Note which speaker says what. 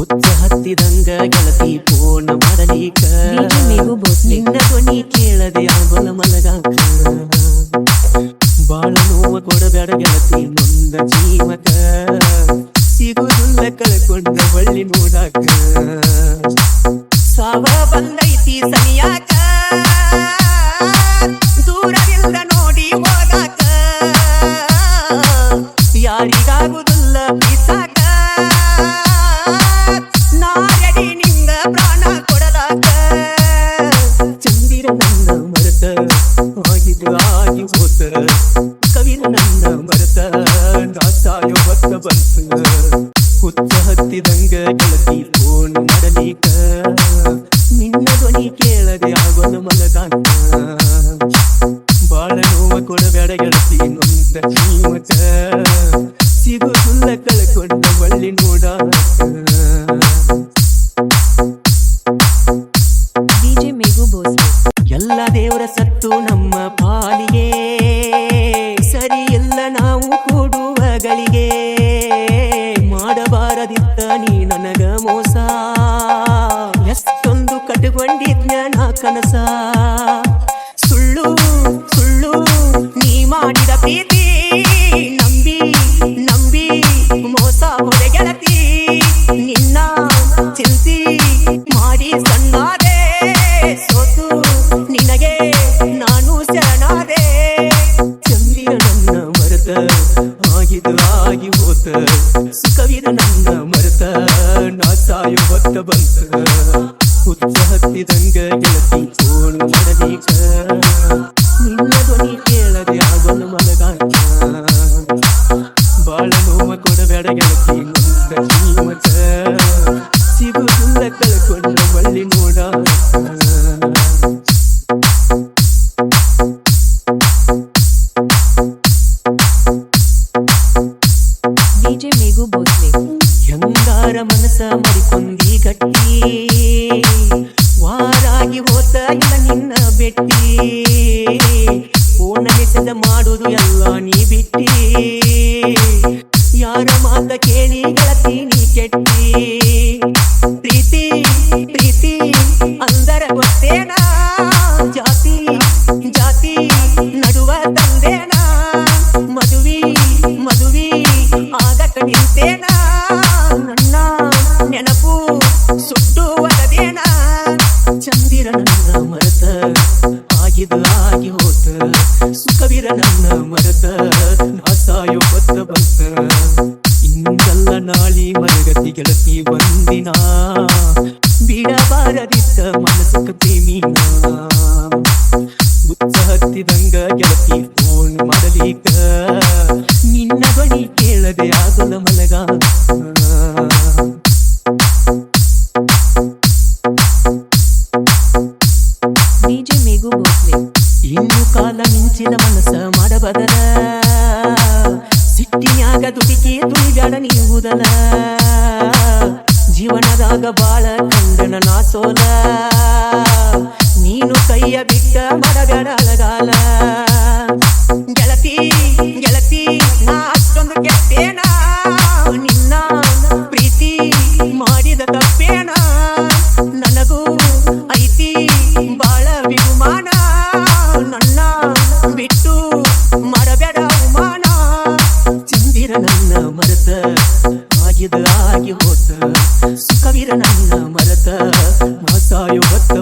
Speaker 1: ಹುಚ್ಚ ಹತ್ತಿದಂಗ ಗೆಳತಿ ಪೂರ್ಣ ಮಾಡಲೀಕ. ನಿನ್ನ ಧ್ವನಿ ಕೇಳದೆ ಆಗೋಲ ಮಲಗಾಕ ಬಾಳ ನೋವ ಕೊಡಬೇಡ ಗೆಳತಿ ಫೋನ್ ಮಾಡಲೀಕ ನಿನ್ನ ಧ್ವನಿ ಕೇಳದೆ ಆಗೋದ ಮಲಗಾಕ ಬಾಳ ನೋವ ಕೊಡಬೇಡ ಗೆಳತಿ ನೊಂದ ಜೀವಕ ಕನಸ. ಸುಳ್ಳು ಸುಳ್ಳು ನೀ ಮಾಡಿದ ಪ್ರೀತಿ. ನಂಬಿ ನಂಬಿ ಮೋಸ ಹೊರೆ ಗೆಳತಿ. ನಿನ್ನ ಚಿಂತಿ ಮಾಡಿ ಸಣ್ಣಾದೆ. ಸೋತು ನಿನಗೆ ನಾನು ಶರಣಾದೆ. ಚಂದಿರ ನನ್ನ ಮರೆತ ಆಗಿದು ಗೆಳತಿ ನೊಂದ ಜೀವಕ ಸಿಗುದಿಲ್ಲ ಕಳ್ಕೊಂಡ ಬಳ್ಳಿ ನೋಡ
Speaker 2: DJ ಮೇಘು ಭೋಸ್ಲೆ
Speaker 1: ಹೆಂಗಾರ ಮನಸ ಗಟ್ಟಿ ಹೋತ ಇಲ್ಲ ನಿನ್ನ ಬೆಟ್ಟಿ ಮೆಸೇಜ ಮಾಡುದು ಎಲ್ಲ ಯಾರ ಮಾತ ಕೇಳಿ, ಗೆಳತಿ ನೀ ಕೆಟ್ಟಿ. ಪ್ರೀತಿ ಪ್ರೀತಿ ಅಂದರ ಗೊತ್ತೇನ ಜಾತಿ ಜಾತಿ ನಡುವ ತಂದೇನ? ಮದುವಿ ಮದುವಿ ಆಗ ನಿಂತೇನ ನನ್ನ ನೆನಪು ಸುಟ್ಟು ಒಲದೇನ ಚಂದಿರ ನನ್ನ ಇಂದಲ್ಲ ನಾಳಿ ಮರಗತಿ ಗೆಳತಿ ಒಂದಿನ ಬಿಡಬಾರದಿತ್ತ ಮನಸ್ಸಕ ಪ್ರೇಮಿನ. ಉತ್ತ ಹತ್ತಿದಂಗ ಗೆಳತಿ ಫೋನ್ ಮಾಡಲೀಗ ನಿನ್ನ ಬಳಿ ಕೇಳದೆ ಆಗಲ ಮಲಗ.
Speaker 2: DJ ಮೇಘು ಭೋಸ್ಲೆ.
Speaker 1: ಇನ್ನು ಕಾಲ ಮಿಂಚಿನ ಮನಸ್ಸ ಮಾಡಬದಲ ಸಿಟ್ಟಿನ್ಯಾಗ ದುಡಿಕೆ ತುಳಿಬ್ಯಾಡ ನೀವುದಲ ಜೀವನದಾಗ ಬಾಳ ಕಂಡನ ನಾ ಸೋಲ ನೀನು ಕೈಯ ಬಿಟ್ಟ ಮಾಡಬೇಡ ಅಳಗಾಲ. ಗೆಳತಿ ಗೆಳತಿ, ನಾ ಆಗಿ ಹೋತ ಸುಖವಿರ ನನ್ನ ಮರತ ನಾ ಸಾಯೋ ಹೊತ್ತ